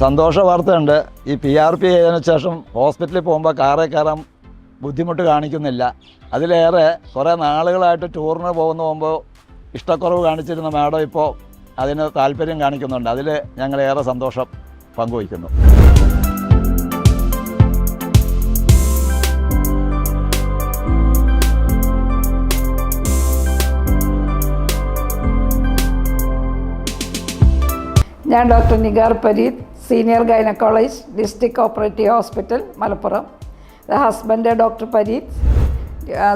സന്തോഷ വാർത്തയുണ്ട്. ഈ പി ആർ പി ചെയ്തതിനു ശേഷം ഹോസ്പിറ്റലിൽ പോകുമ്പോൾ കാറേ കയറാൻ ബുദ്ധിമുട്ട് കാണിക്കുന്നില്ല. അതിലേറെ കുറേ നാളുകളായിട്ട് ടൂറിന് പോകുന്ന പോകുമ്പോൾ ഇഷ്ടക്കുറവ് കാണിച്ചിരുന്ന മാഡം ഇപ്പോൾ അതിന് താല്പര്യം കാണിക്കുന്നുണ്ട്. അതിൽ ഞങ്ങളേറെ സന്തോഷം പങ്കുവയ്ക്കുന്നു. ഞാൻ doctor Nigar Pareeth senior gynaecologist district operative hospital Malappuram. Husband doctor Pareeth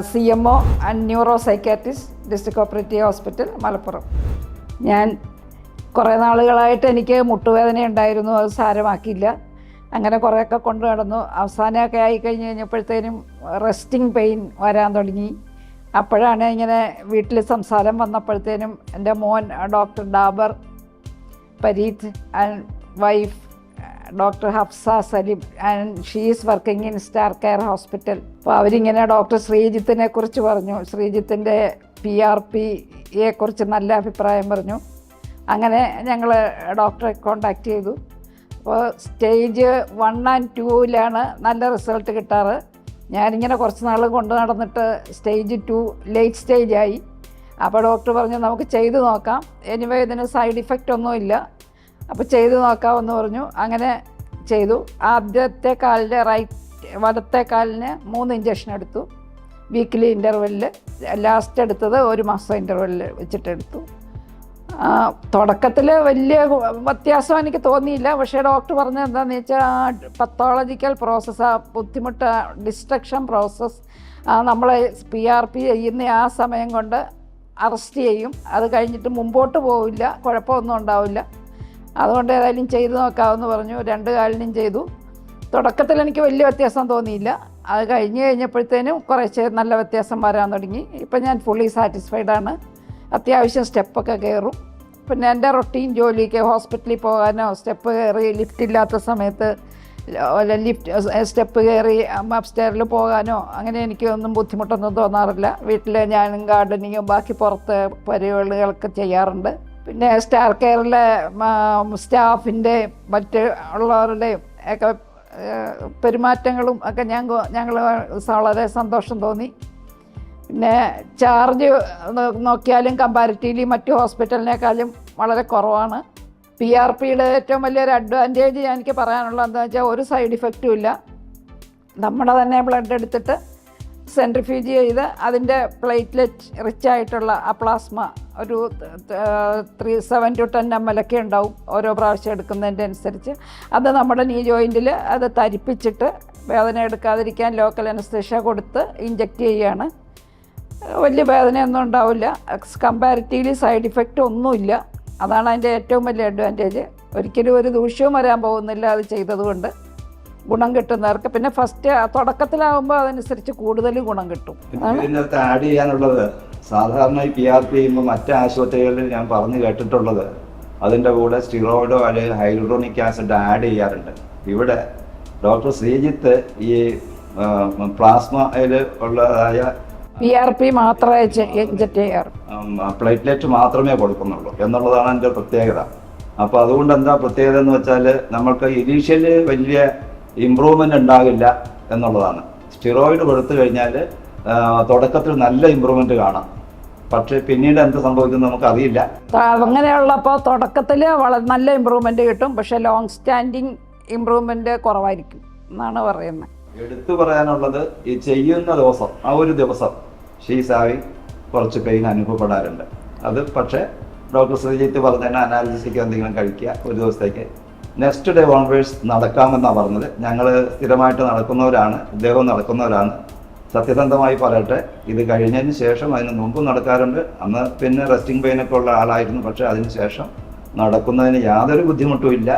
C M O and neuro psychiatrist district operative hospital Malappuram. ഞാൻ കുറേ നാളുകളായിട്ട് എനിക്ക് മുട്ടുവേദന ഉണ്ടായിരുന്നു അത് സാരമാക്കിയില്ല. അങ്ങനെ കുറേയൊക്കെ കൊണ്ടു നടന്നു. അവസാനമൊക്കെ ആയി കഴിഞ്ഞ് കഴിഞ്ഞപ്പോഴത്തേനും റെസ്റ്റിംഗ് പെയിൻ വരാൻ തുടങ്ങി. അപ്പോഴാണ് ഇങ്ങനെ വീട്ടിൽ സംസാരം വന്നപ്പോഴത്തേനും എന്റെ മോൻ doctor Dabar Pareeth and wife doctor Hafsa Salim and she's working in star care hospital. അപ്പോൾ അവരിങ്ങനെ ഡോക്ടർ ശ്രീജിത്തിനെ കുറിച്ച് പറഞ്ഞു. ശ്രീജിത്തിന്റെ പി ആർ പിയെ കുറിച്ച് നല്ല അഭിപ്രായം പറഞ്ഞു. അങ്ങനെ ഞങ്ങൾ ഡോക്ടറെ കോണ്ടാക്ട് ചെയ്തു. അപ്പോൾ സ്റ്റേജ് വൺ ആൻഡ് ടൂവിലാണ് നല്ല റിസൾട്ട് കിട്ടാറ്. ഞാനിങ്ങനെ കുറച്ച് നാൾ കൊണ്ട് നടന്നിട്ട് സ്റ്റേജ് ടു ലേറ്റ് സ്റ്റേജായി അപ്പോൾ ഡോക്ടർ പറഞ്ഞു നമുക്ക് ചെയ്തു നോക്കാം. എനിവേ ഇതിന് സൈഡ് ഇഫക്റ്റ് ഒന്നുമില്ല. അപ്പോൾ ചെയ്തു നോക്കാമെന്ന് പറഞ്ഞു. അങ്ങനെ ചെയ്തു. ആദ്യത്തെ കാലിന്റെ റൈറ്റ് വലത്തെ കാലിന് മൂന്ന് ഇഞ്ചക്ഷൻ എടുത്തു. വീക്ക്ലി ഇന്റർവെല്ലിൽ ലാസ്റ്റ് എടുത്തത് ഒരു മാസം ഇന്റർവെല്ലിൽ വെച്ചിട്ടെടുത്തു തുടക്കത്തിൽ വലിയ വ്യത്യാസം എനിക്ക് തോന്നിയില്ല. പക്ഷേ ഡോക്ടർ പറഞ്ഞത് എന്താണെന്ന് വെച്ചാൽ പത്തോളജിക്കൽ പ്രോസസ്സ് ആ ബുദ്ധിമുട്ട് ഡിസ്ട്രക്ഷൻ പ്രോസസ്സ് നമ്മൾ പി ആർ പി ചെയ്യുന്ന ആ സമയം കൊണ്ട് അറസ്റ്റ് ചെയ്യും. അത് കഴിഞ്ഞിട്ട് മുമ്പോട്ട് പോവില്ല. കുഴപ്പമൊന്നും ഉണ്ടാവില്ല. അതുകൊണ്ട് ഏതായാലും ചെയ്ത് നോക്കാമെന്ന് പറഞ്ഞു. രണ്ട് കാലിനും ചെയ്തു. തുടക്കത്തിൽ എനിക്ക് വലിയ വ്യത്യാസം തോന്നിയില്ല. അത് കഴിഞ്ഞ് കഴിഞ്ഞപ്പോഴത്തേനും കുറേശ്ശെ നല്ല വ്യത്യാസം വരാൻ തുടങ്ങി. ഇപ്പം ഞാൻ ഫുള്ളി സാറ്റിസ്ഫൈഡ് ആണ്. അത്യാവശ്യം സ്റ്റെപ്പൊക്കെ കയറും. പിന്നെ എന്റെ റൊട്ടീൻ ജോലിക്ക് ഹോസ്പിറ്റലിൽ പോകാനോ സ്റ്റെപ്പ് കയറി ലിഫ്റ്റ് ഇല്ലാത്ത സമയത്ത് ലിഫ്റ്റ് സ്റ്റെപ്പ് കയറി അപ്സ്റ്റെയറിൽ പോകാനോ അങ്ങനെ എനിക്ക് ഒന്നും ബുദ്ധിമുട്ടൊന്നും തോന്നാറില്ല. വീട്ടിൽ ഞാനും ഗാർഡനിങ്ങും ബാക്കി പുറത്ത് പരിപാടികളൊക്കെ ചെയ്യാറുണ്ട്. പിന്നെ സ്റ്റാർ കെയറിലെ സ്റ്റാഫിന്റെ മറ്റ് ഉള്ളവരുടെയും ഒക്കെ പെരുമാറ്റങ്ങളും ഒക്കെ ഞാൻ ഞങ്ങൾ വളരെ സന്തോഷം തോന്നി. പിന്നെ ചാർജ് നോക്കിയാലും കമ്പാരിറ്റീവ്ലി മറ്റ് ഹോസ്പിറ്റലിനേക്കാളും വളരെ കുറവാണ്. പി ആർ പിയുടെ ഏറ്റവും വലിയൊരു അഡ്വാന്റേജ് എനിക്ക് പറയാനുള്ളത് എന്താണെന്ന് വെച്ചാൽ ഒരു സൈഡ് ഇഫക്റ്റും ഇല്ല. നമ്മുടെ തന്നെ ബ്ലഡ് എടുത്തിട്ട് സെൻട്രിഫ്യൂജ് ചെയ്ത് അതിന്റെ പ്ലേറ്റ്ലെറ്റ് റിച്ച് ആയിട്ടുള്ള ആ പ്ലാസ്മ ഒരു three seven two ten M L ഒക്കെ ഉണ്ടാവും ഓരോ പ്രാവശ്യം എടുക്കുന്നതിന്റെ അനുസരിച്ച്. അത് നമ്മുടെ നീ ജോയിന്റിൽ അത് തരിപ്പിച്ചിട്ട് വേദന എടുക്കാതിരിക്കാൻ ലോക്കൽ അനസ്തേഷ്യ കൊടുത്ത് ഇഞ്ചെക്റ്റ് ചെയ്യുകയാണ് വലിയ വേദനയൊന്നും ഉണ്ടാവില്ല. കമ്പാരിറ്റീവ്ലി സൈഡ് ഇഫക്റ്റ് ഒന്നുമില്ല. അതാണ് അതിന്റെ ഏറ്റവും വലിയ അഡ്വാന്റേജ്. ഒരിക്കലും ഒരു ദൂഷ്യവും വരാൻ പോകുന്നില്ല അത് ചെയ്തതുകൊണ്ട്. ഗുണം കിട്ടുന്നവർക്ക്. പിന്നെ ഫസ്റ്റ് തുടക്കത്തിലാവുമ്പോൾ അതനുസരിച്ച് കൂടുതൽ ഗുണം കിട്ടും. ഇതിനകത്ത് ആഡ് ചെയ്യാനുള്ളത് സാധാരണ ഈ പി ആർ പി ചെയ്യുമ്പോൾ മറ്റ് ആശുപത്രികളിൽ ഞാൻ പറഞ്ഞു കേട്ടിട്ടുള്ളത്. അതിന്റെ കൂടെ സ്റ്റിറോയിഡോ അല്ലെങ്കിൽ ഹൈഡ്രോണിക് ആസിഡ് ആഡ് ചെയ്യാറുണ്ട്. ഇവിടെ ഡോക്ടർ ശ്രീജിത്ത് ഈ പ്ലാസ്മയിൽ ഉള്ളതായ പി ആർ പി മാത്രമേ ഇഞ്ചക്ട് ചെയ്യാറ്. പ്ലേറ്റ്ലെറ്റ് മാത്രമേ കൊടുക്കുന്നുള്ളൂ എന്നുള്ളതാണ് എന്റെ പ്രത്യേകത. അപ്പോൾ അതുകൊണ്ട് എന്താ പ്രത്യേകത എന്ന് വെച്ചാൽ നമ്മൾക്ക് ഇനീഷ്യൽ വലിയ ഇമ്പ്രൂവ്മെന്റ് ഉണ്ടാകില്ല എന്നുള്ളതാണ്. സ്റ്റിറോയിഡ് കൊടുത്തു കഴിഞ്ഞാൽ തുടക്കത്തിൽ നല്ല ഇമ്പ്രൂവ്മെന്റ് കാണാം. പക്ഷേ പിന്നീട് എന്ത് സംഭവിക്കുന്നു നമുക്കറിയില്ല. അങ്ങനെയുള്ളപ്പോൾ തുടക്കത്തിൽ വളരെ നല്ല ഇമ്പ്രൂവ്മെന്റ് കിട്ടും. പക്ഷേ ലോങ് സ്റ്റാൻഡിങ് ഇമ്പ്രൂവ്മെന്റ് കുറവായിരിക്കും എന്നാണ് പറയുന്നത്. എടുത്തു പറയാനുള്ളത് ഈ ചെയ്യുന്ന ദിവസം ആ ഒരു ദിവസം ഷീസാവി കുറച്ച് പെയിൻ അനുഭവപ്പെടാറുണ്ട്. അത് പക്ഷേ ഡോക്ടർ ശ്രീജിത്ത് പറഞ്ഞ അനാലിസിക്ക് എന്തെങ്കിലും കഴിക്കുക ഒരു ദിവസത്തേക്ക് നെക്സ്റ്റ് ഡേ ഓൺവേഴ്സ് നടക്കാമെന്നാണ് പറഞ്ഞത്. ഞങ്ങൾ സ്ഥിരമായിട്ട് നടക്കുന്നവരാണ് ഇദ്ദേഹവും നടക്കുന്നവരാണ്. സത്യസന്ധമായി പറയട്ടെ ഇത് കഴിഞ്ഞതിന് ശേഷം അതിന് മുമ്പ് നടക്കാറുണ്ട്. അന്ന് പിന്നെ റെസ്റ്റിംഗ് പെയിനൊക്കെ ഉള്ള ആളായിരുന്നു പക്ഷേ അതിന് ശേഷം നടക്കുന്നതിന് യാതൊരു ബുദ്ധിമുട്ടും ഇല്ല.